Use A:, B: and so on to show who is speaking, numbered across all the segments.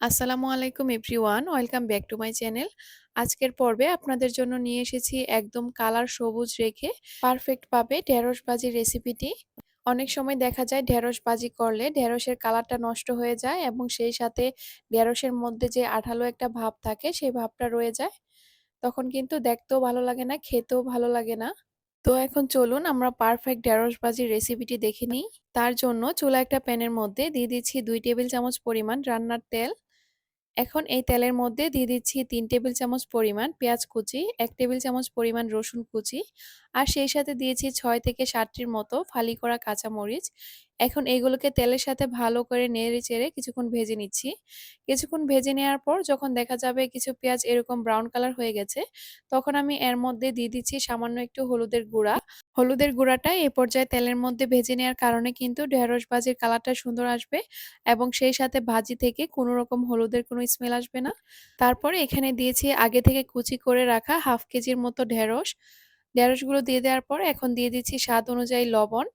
A: আসসালামু আলাইকুম everyone, welcome back to my channel. আজকের পর্বে আপনাদের জন্য নিয়ে এসেছি একদম কালার সবুজ রেখে পারফেক্ট পাবে ঢেঁড়স ভাজির রেসিপিটি। অনেক সময় দেখা যায় ঢেঁড়স ভাজি করলে ঢেঁড়সের কালারটা নষ্ট হয়ে যায় এবং সেই সাথে ঢেঁড়সের মধ্যে যে আঠালো একটা ভাব থাকে সেই ভাবটা রয়ে যায়। তখন কিন্তু দেখতেও ভালো লাগে না, খেতেও ভালো লাগে না। তো এখন চলুন আমরা পারফেক্ট ঢেঁড়স ভাজির রেসিপিটি দেখে নিই। তার জন্য চুলা একটা প্যানের মধ্যে দিয়ে দিচ্ছি দুই টেবিল চামচ পরিমাণ রান্নার তেল। এখন এই তেলের মধ্যে দিয়ে দিচ্ছি তিন টেবিল চামচ পরিমাণ পেঁয়াজ কুচি, এক টেবিল চামচ পরিমাণ রসুন কুচি আর সেই সাথে দিয়েছি ছয় থেকে সাতটির মতো ফালি করা কাঁচামরিচ। এখন এইগুলোকে তেলের সাথে ভালো করে নেড়ে চেড়ে কিছুক্ষণ ভেজে নিচ্ছি। কিছুক্ষণ ভেজে নেওয়ার পর যখন দেখা যাবে কিছু পেঁয়াজ এরকম ব্রাউন কালার হয়ে গেছে, তখন আমি এর মধ্যে দিয়ে দিচ্ছি সামান্য একটু হলুদের গুঁড়া হলুদের গুঁড়াটা এ পর্যায়ে তেলের মধ্যে ভেজে নেওয়ার কারণে কিন্তু ঢেঁড়স ভাজির কালারটা সুন্দর আসবে এবং সেই সাথে ভাজি থেকে কোনো রকম হলুদের কোনো স্মেল আসবে না। তারপরে এখানে দিয়েছি আগে থেকে কুচি করে রাখা হাফ কেজির মতো ঢেঁড়স। ঢেঁড়সগুলো দিয়ে দেওয়ার পর এখন দিয়ে দিচ্ছি স্বাদ অনুযায়ী লবণ।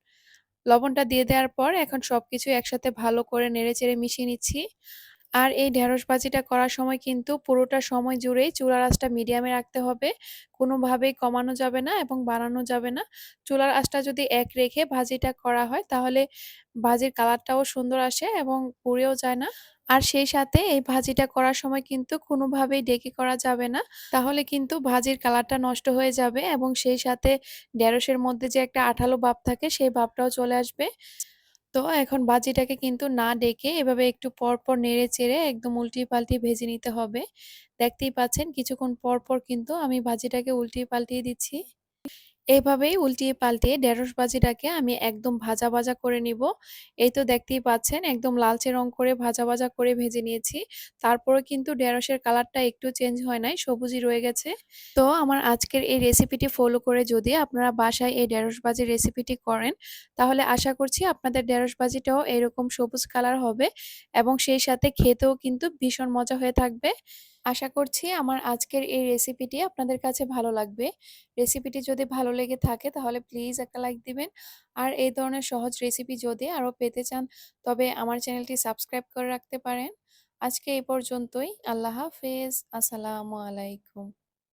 A: লবণটা দিয়ে দেওয়ার পর এখন সবকিছু একসাথে ভালো করে নেড়েচেড়ে মিশিয়ে নিচ্ছি। আর এই ঢেঁড়স ভাজিটা করার সময় কিন্তু পুরোটা সময় জুড়েই চুলার আঁচটা মিডিয়ামে রাখতে হবে। কোনোভাবেই কমানো যাবে না এবং বানানো যাবে না। চুলার আঁচটা যদি এক রেখে ভাজিটা করা হয় তাহলে ভাজির কালারটাও সুন্দর আসে এবং পুড়েও যায় না। আর সেই সাথে এই ভাজিটা করার সময় কিন্তু কোনোভাবেই ডেকে করা যাবে না। তাহলে কিন্তু ভাজির কালারটা নষ্ট হয়ে যাবে এবং সেই সাথে ঢেঁড়সের মধ্যে যে একটা আঠালো ভাব থাকে সেই ভাবটাও চলে আসবে। তো এখন ভাজিটাকে কিন্তু না ডেকে এভাবে একটু পর পর নেড়ে চেড়ে একদম উল্টি পাল্টি ভেজে নিতে হবে। দেখতেই পাচ্ছেন কিছুক্ষণ পর পর কিন্তু আমি ভাজিটাকে উল্টি পাল্টিয়ে দিচ্ছি। এভাবেই উল্টিয়ে পাল্টিয়ে ঢেঁড়স ভাজিটাকে আমি একদম ভাজা ভাজা করে নিব। এই তো দেখতেই পাচ্ছেন, একদম লালচে রং করে ভাজা ভাজা করে ভেজে নিয়েছি। তারপরে কিন্তু ঢেঁড়সের কালারটা একটু চেঞ্জ হয় নাই, সবুজই রয়ে গেছে। তো আমার আজকের এই রেসিপিটি ফলো করে যদি আপনারা বাসায় এই ঢেঁড়স ভাজির রেসিপিটি করেন, তাহলে আশা করছি আপনাদের ঢেঁড়স ভাজিটাও এরকম সবুজ কালার হবে এবং সেই সাথে খেতেও কিন্তু ভীষণ মজা হয়ে থাকবে। আশা করছি আমার আজকের এই রেসিপিটি আপনাদের কাছে ভালো লাগবে। রেসিপিটি যদি ভালো লেগে থাকে তাহলে প্লিজ একটা লাইক দিবেন। আর এই ধরনের সহজ রেসিপি যদি আরও পেতে চান, তবে আমার চ্যানেলটি সাবস্ক্রাইব করে রাখতে পারেন। আজকে এই পর্যন্তই। আল্লাহ হাফেজ। আসসালামু আলাইকুম।